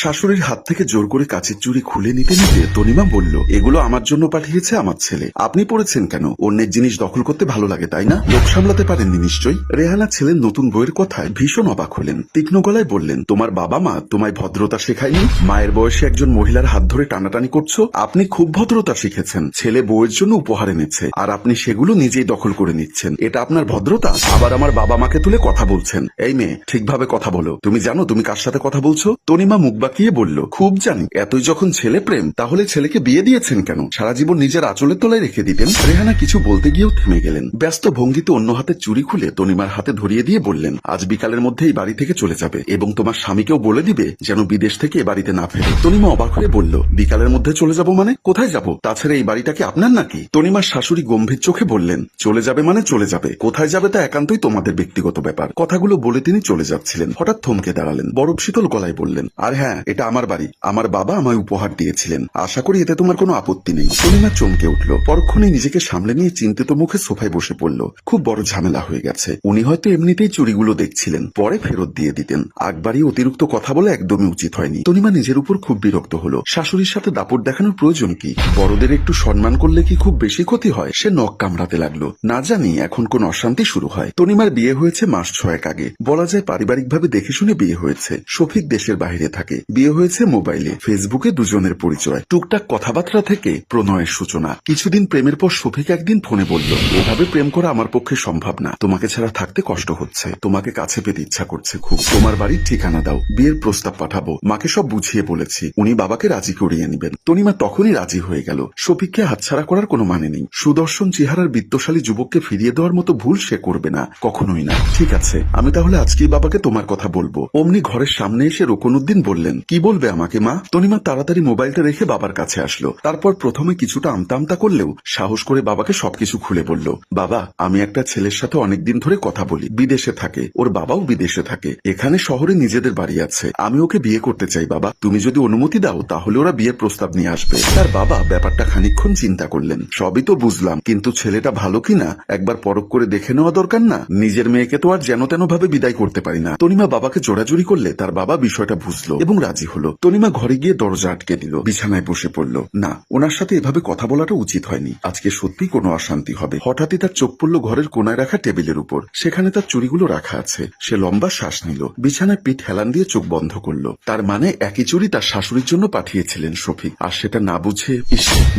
শাশুড়ির হাত থেকে জোর করে কাচের চুড়ি খুলে নিতে নিতে তনিমা বলল, এগুলো আমার জন্য পাঠিয়েছে আমার ছেলে। আপনি পড়েছেন কেন? অন্যের জিনিস দখল করতে ভালো লাগে, তাই না? লোক সামলাতে পারেননি নিশ্চয়ই? রেহানা ছেলের নতুন বইয়ের কথায় ভীষণ অবাক হলেন। তীক্ষ্ণ গলায় বললেন, তোমার বাবা মা তোমায় ভদ্রতা শেখায়নি? মায়ের বয়সে একজন মহিলার হাত ধরে টানাটানি করছ? আপনি খুব ভদ্রতা শিখেছেন। ছেলে বউয়ের জন্য উপহার এনেছে, আর আপনি সেগুলো নিজেই দখল করে নিচ্ছেন। এটা আপনার ভদ্রতা? আবার আমার বাবা মাকে তুলে কথা বলছেন। এই মেয়ে, ঠিকভাবে কথা বলো। তুমি জানো তুমি কার সাথে কথা বলছো? তনিমা মুখ বাঁকিয়ে বলল, খুব জানি। এতই যখন ছেলে প্রেম, তাহলে ছেলেকে বিয়ে দিয়েছেন কেন? সারা জীবন নিজের আঁচলের তলায় রেখে দিতেন? রেহানা কিছু বলতে গিয়েও থেমে গেলেন। ব্যস্ত ভঙ্গিতে অন্য হাতে চুরি খুলে তনিমার হাতে ধরিয়ে দিয়ে বললেন, আজ বিকালের মধ্যে এই বাড়ি থেকে চলে যাবে এবং তোমার স্বামীকেও বলে দিবে যেন বিদেশ থেকে এ বাড়িতে না ফেরে। তনিমা অবাক হয়ে বলল, বিকালের মধ্যে চলে যাব মানে? কোথায় যাব? তাছাড়া এই বাড়িটা কি আপনার নাকি? তনিমার শাশুড়ি গম্ভীর চোখে বললেন, চলে যাবে মানে চলে যাবে। কোথায় যাবে তা একান্তই তোমাদের ব্যক্তিগত ব্যাপার। কথাগুলো বলে তিনি চলে যাচ্ছিলেন। হঠাৎ থমকে দাঁড়ালেন। বরফ শীতল গলায় বললেন, আর হ্যাঁ এটা আমার বাড়ি। আমার বাবা আমায় উপহার দিয়েছিলেন। আশা করি এতে তোমার কোনো আপত্তি নেই। তনিমা চমকে উঠল। পরক্ষণে নিজেকে সামলে নিয়ে চিন্তিত মুখে সোফায় বসে পড়ল। খুব বড় ঝামেলা হয়ে গেছে। উনি হয়তো এমনিতেই চুরিগুলো দেখছিলেন। পরে ফেরত দিয়ে দিতেন। আগবারই অতিরিক্ত কথা বলে একদমই উচিত হয়নি। তনিমা নিজের উপর খুব বিরক্ত হলো। শাশুড়ির সাথে দাপট দেখানোর প্রয়োজন কি? বড়দের একটু সম্মান করলে কি খুব বেশি ক্ষতি হয়? সে নখ কামড়াতে লাগল। না জানি এখন কোন অশান্তি শুরু হয়। তনিমার বিয়ে হয়েছে মাস ছয়েক আগে। বলা যায় পারিবারিকভাবে দেখে শুনে বিয়ে হয়েছে। শফিক দেশের বাইরে থাকে। বিয়ে হয়েছে মোবাইলে। ফেসবুকে দুজনের পরিচয়। টুকটাক কথাবার্তা থেকে প্রণয়ের সূচনা। কিছুদিন প্রেমের পর শফিক একদিন ফোনে বলল, এভাবে প্রেম করা আমার পক্ষে সম্ভব না। তোমাকে ছাড়া থাকতে কষ্ট হচ্ছে। তোমাকে কাছে পেতে ইচ্ছা করছে খুব। তোমার বাড়ির ঠিকানা দাও। বিয়ের প্রস্তাব পাঠাবো। মাকে সব বুঝিয়ে বলেছি। উনি বাবাকে রাজি করিয়ে নেবেন। তনিমা তখনই রাজি হয়ে গেল। শফিককে হাতছাড়া করার কোনো মানে নেই। সুদর্শন চেহারার বিত্তশালী যুবককে ফিরিয়ে দেওয়ার মতো ভুল সে করবে না। কখনোই না। ঠিক আছে। আমি তাহলে আজকেই বাবাকে তোমার কথা বলব। অমনি ঘরের সামনে এসে রোকনুদ্দিন বললেন কি বলবে আমাকে, মা? তনিমা তাড়াতাড়ি মোবাইলটা রেখে বাবার কাছে আসলো। তারপর প্রথমে কিছুটা আমতা আমতা করলেও সাহস করে বাবাকে সবকিছু খুলে বলল, বাবা, আমি একটা ছেলের সাথে অনেকদিন ধরে কথা বলি। বিদেশে থাকে। ওর বাবাও বিদেশে থাকে। এখানে শহরে নিজেদের বাড়ি আছে। আমি ওকে বিয়ে করতে চাই, বাবা। তুমি যদি অনুমতি দাও, তাহলে ওরা বিয়ের প্রস্তাব নিয়ে আসবে। তার বাবা ব্যাপারটা খানিকক্ষণ চিন্তা করলেন। সবই তো বুঝলাম, কিন্তু ছেলেটা ভালো কিনা, একবার পরখ করে দেখে নেওয়া দরকার না। নিজের মেয়েকে তো আর যেন তেন ভাবে বিদায় করতে পারি না। তনিমা বাবাকে জোরাজুরি করলে তার বাবা বিষয়টা বুঝলো এবং রাজি হলো। তনিমা ঘরে গিয়ে দরজা আটকে দিল। বিছানায় বসে পড়ল। না, ওনার সাথে এভাবে কথা বলাটা উচিত হয়নি। আজকে সত্যি কোনো অশান্তি হবে। হঠাৎই তার চোখ পড়ল ঘরের কোনায় রাখা টেবিলের উপর। সেখানে তার চুরিগুলো রাখা আছে। সে লম্বা শ্বাস নিল। বিছানায় পিঠ হেলান দিয়ে চোখ বন্ধ করল। তার মানে একই চুরি তার শাশুড়ির জন্য পাঠিয়েছিলেন শফিক। আর সেটা না বুঝে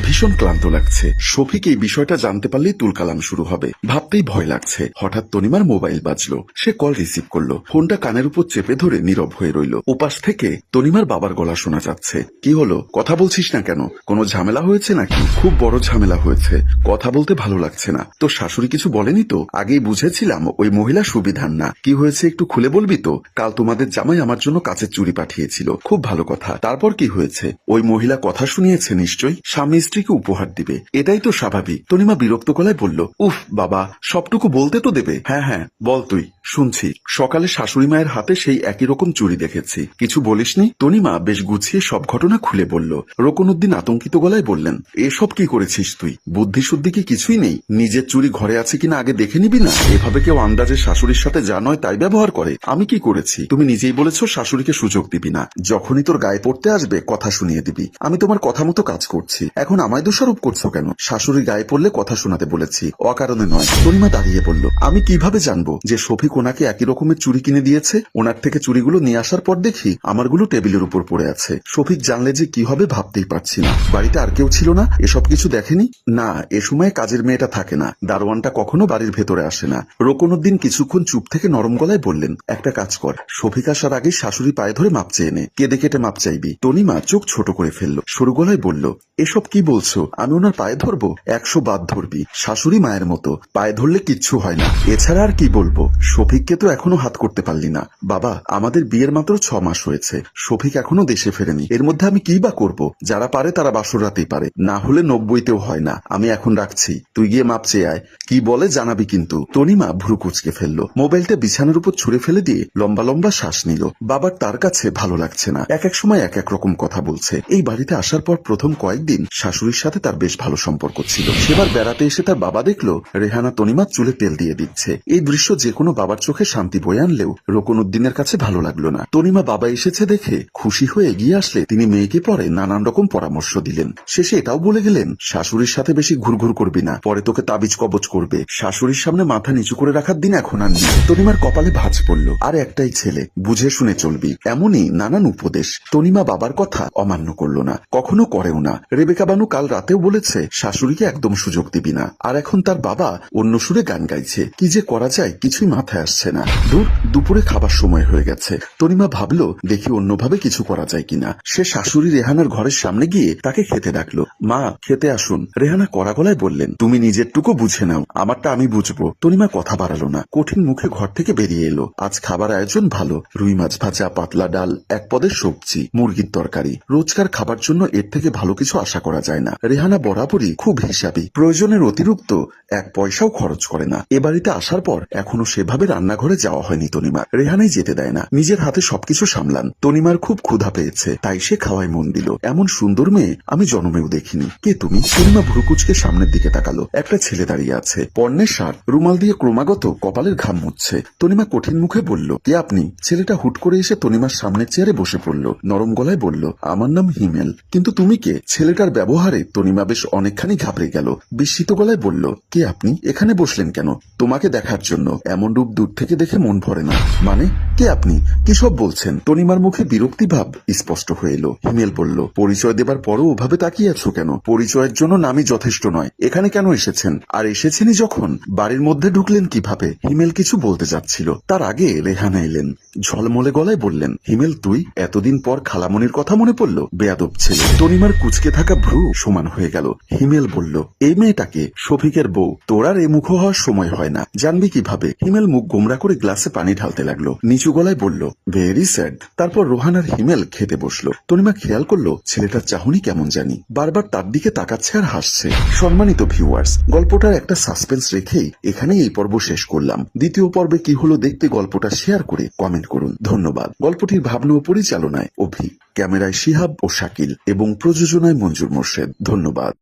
ভীষণ ক্লান্ত লাগছে। শফিক এই বিষয়টা জানতে পারলেই তুলকালাম শুরু হবে। ভাবতেই ভয় লাগছে। হঠাৎ তনিমার মোবাইল বাজলো। সে কল রিসিভ করল। ফোনটা কানের উপর চেপে ধরে নীরব হয়ে রইল। উপাস থেকে তনিমার বাবার গলা শোনা যাচ্ছে। কি হলো? কথা বলছিস না কেন? কোনো ঝামেলা হয়েছে নাকি? খুব বড় ঝামেলা হয়েছে। কথা বলতে ভালো লাগছে না। তো শাশুড়ি কিছু বলেনি তো? আগেই বুঝেছিলাম ওই মহিলা সুবিধার না। কি হয়েছে একটু খুলে বলবি তো? কাল তোমাদের জামাই আমার জন্য কাছের চুরি পাঠিয়েছিল। খুব ভালো কথা। তারপর কি হয়েছে? ওই মহিলা কথা শুনিয়েছে নিশ্চয়ই? স্বামী স্ত্রীকে উপহার দিবে। এটাই তো স্বাভাবিক। তনিমা বিরক্ত গলায় বলল, উফ, বাবা, সবটুকু বলতে তো দেবে? হ্যাঁ হ্যাঁ বল তুই। শুনছি। সকালে শাশুড়ি মায়ের হাতে সেই একই রকম চুরি দেখেছি। কিছু বলিসনি তনিমা বেশ গুছিয়ে সব ঘটনা খুলে বলল। রোকনুদ্দিন আতঙ্কিত গলায় বললেন, এসব কি করেছিস তুই? বুদ্ধি শুদ্ধি কি কিছুই নেই? নিজের চুরি ঘরে আছে কিনা আগে দেখে নিবি না? এভাবে কেউ আন্দাজে শাশুড়ির সাথে যা নয় তাই ব্যবহার করে। আমি কি করেছি? তুমি নিজেই বলেছ শাশুড়িকে সুযোগ দিবি না। যখনই তোর গায়ে পড়তে আসবে, কথা শুনিয়ে দিবি। আমি তোমার কথা মতো কাজ করছি। এখন আমায় দোষারোপ করছ কেন? শাশুড়ি গায়ে পড়লে কথা শোনাতে বলেছি। অকারণে নয়। তনিমা দাঁড়িয়ে বলল, আমি কীভাবে জানব যে শফিক ওনাকে একই রকমের চুরি কিনে দিয়েছে? ওনার থেকে চুরিগুলো নিয়ে আসার পর দেখি, আমারগুলো টেবিলের উপর পড়ে আছে। শফিক জানলে যে কি হবে ভাবতেই পারছি না। বাড়িতে আর কেউ ছিল না? এসব কিছু দেখেনি? না, এ সময় কাজের মেয়েটা থাকে না। দারোয়ানটা কখনো বাড়ির ভেতরে আসে না। রোকনুদ্দিন কিছুক্ষণ চুপ থেকে নরম গলায় বললেন, একটা কাজ কর। শফিক আসার আগে শাশুড়ি পায়ে ধরে মাপ চেয়ে নে। কেঁদে কেটে মাপ চাইবি। তনিমা চোখ ছোট করে ফেলল। সরু গলায় বলল, এসব কি বলছো? আমি ওনার পায়ে ধরবো? একশো বাদ ধরবি। শাশুড়ি মায়ের মতো। পায়ে ধরলে কিচ্ছু হয় না। এছাড়া আর কি বলব? শফিককে তো এখনও হাত করতে পারলি না। বাবা, আমাদের বিয়ের মাত্র ছ মাস হয়েছে। শফিক এখনও দেশে ফেরেনি। এর মধ্যে আমি কি বা করব? যারা পারে তারা বাসর রাতেই পারে। না হলে নব্বইতেও হয় না। আমি এখন রাখছি। তুই গিয়ে মাপ চেয়ে আয়। কি বলে জানাবি কিন্তু। তনিমা ভ্রু কুচকে ফেলল। মোবাইলটা বিছানার উপর ছুঁড়ে ফেলে দিয়ে লম্বা লম্বা শ্বাস নিল। বাবার তার কাছে ভালো লাগছে না। এক এক সময় এক এক রকম কথা বলছে। এই বাড়িতে আসার পর প্রথম কয়েকদিন শাশুড়ির সাথে তার বেশ ভালো সম্পর্ক ছিল। সেবার বেড়াতে এসে তার বাবা দেখল রেহানা তনিমার চুলে তেল দিয়ে দিচ্ছে। এই দৃশ্য যে কোনো বাবার চোখে শান্তি বয়ে আনলেও রোকনুদ্দিনের কাছে ভালো লাগল না। তনিমা বাবা এসেছে দেখে দেখে খুশি হয়ে এগিয়ে আসলে তিনি মেয়েকে পরে নানান রকম পরামর্শ দিলেন। শেষে এটাও বলে গেলেন, শাশুড়ির সাথে বেশি ঘুরঘুর করবি না, পরে তোকে তাবিজ কবচ করবে। শাশুড়ির সামনে মাথা নিচু করে রাখার দিন এখন আর নেই। তনিমার কপালে ভাঁজ পড়ল, আর একটাই ছেলে, বুঝে শুনে চলবি। এমনই নানান উপদেশ তনিমা বাবার কথা অমান্য করল না, কখনো করেও না। রেবেকা বানু কাল রাতেও বলেছে, শাশুড়িকে একদম সুযোগ দিবি না। আর এখন তার বাবা অন্য সুরে গান গাইছে, কি যে করা যায় কিছুই মাথায় আসছে না। দূর, দুপুরে খাবার সময় হয়ে গেছে। তনিমা ভাবলো, দেখি অন্যভাবে কিছু করা যায় কিনা। সে শাশুড়ি রেহানার ঘরের সামনে গিয়ে তাকে খেতে ডাকলো। মা, খেতে আসুন। রেহানা কড়া গলায় বললেন, তুমি নিজেরটুকু বুঝে নাও। আমারটা আমি বুঝব। তনিমা কথা বাড়ালো না। কঠিন মুখে ঘর থেকে বেরিয়ে এলো। আজ খাবার আয়োজন ভালো। রুই মাছ ভাজা, পাতলা ডাল, এক পদের সবজি, মুরগির তরকারি। রোজকার খাবার জন্য এর থেকে ভালো কিছু আশা করা যায় না। রেহানা বরাবরই খুব হিসাবি। প্রয়োজনের অতিরিক্ত এক পয়সাও খরচ করে না। এ বাড়িতে আসার পর এখনও সেভাবে রান্নাঘরে যাওয়া হয়নি তনিমার রেহানাই যেতে দেয় না। নিজের হাতে সবকিছু সামলান। তনিমার খুব ক্ষুধা পেয়েছে, তাই সে খাওয়ায় মন দিল। এমন সুন্দর মেয়ে আমি জন্মেও দেখিনি। কে তুমি? তনিমা ভ্রুকুচকে সামনের দিকে তাকালো। একটা ছেলে দাঁড়িয়ে আছে। পর্ণের সার রুমাল দিয়ে ক্রমাগত কপালের ঘাম মুছছে। তনিমা কঠিন মুখে বলল, কে আপনি? ছেলেটা হুট করে এসে তনিমার সামনের চেয়ারে বসে পড়ল। নরম গলায় বলল, আমার নাম হিমেল। কিন্তু তুমি কে? ছেলেটার ব্যবহারে তনিমা বেশ অনেকখানি ঘাবড়ে গেল। বিস্মিত গলায় বলল, কে আপনি? এখানে বসলেন কেন? তোমাকে দেখার জন্য। এমন রূপ দূর থেকে দেখে মন ভরে না। মানে কে আপনি? কি সব বলছেন? তনিমার মুখে বিরক্তি ভাব স্পষ্ট হয়ে এলো, হিমেল বলল পরিচয় দেবার পরও ওভাবে তাকিয়ে আছো কেন? পরিচয়ের জন্য নামই যথেষ্ট নয়। এখানে কেন এসেছেন? আর এসেছেনই যখন? বাড়ির মধ্যে ঢুকলেন কীভাবে? হিমেল কিছু বলতে যাচ্ছিল। তার আগে রেহানা এলেন। ঝলমলে গলায় বললেন, হিমেল, তুই এতদিন পর খালামনির কথা মনে পড়ল? বেয়াদব ছেলে। তনিমার কুচকে থাকা ভ্রু সমান হয়ে গেল। হিমেল বলল, এই মেয়েটাকে, শফিকের বউ। তোর আর এ মুখ হওয়ার সময় হয় না। জানবি কীভাবে? হিমেল মুখ গোমরা করে গ্লাসে পানি ঢালতে লাগল। নিচু গলায় বলল ভেরি স্যাড তারপর রোহান আর হিমেল খেতে বসল। তনিমা খেয়াল করল, ছেলেটার চাহনি কেমন জানি। বারবার তার দিকে তাকাচ্ছে আর হাসছে। সম্মানিত ভিউয়ার্স গল্পটার একটা সাসপেন্স রেখেই এখানে এই পর্ব শেষ করলাম। দ্বিতীয় পর্বে কি হলো দেখতে গল্পটা শেয়ার করে কমেন্ট করুন। ধন্যবাদ। গল্পটির ভাবনা ও পরিচালনায় অভি, ক্যামেরায় শিহাব ও শাকিল, এবং প্রযোজনায় মঞ্জুর মোর্শেদ। ধন্যবাদ।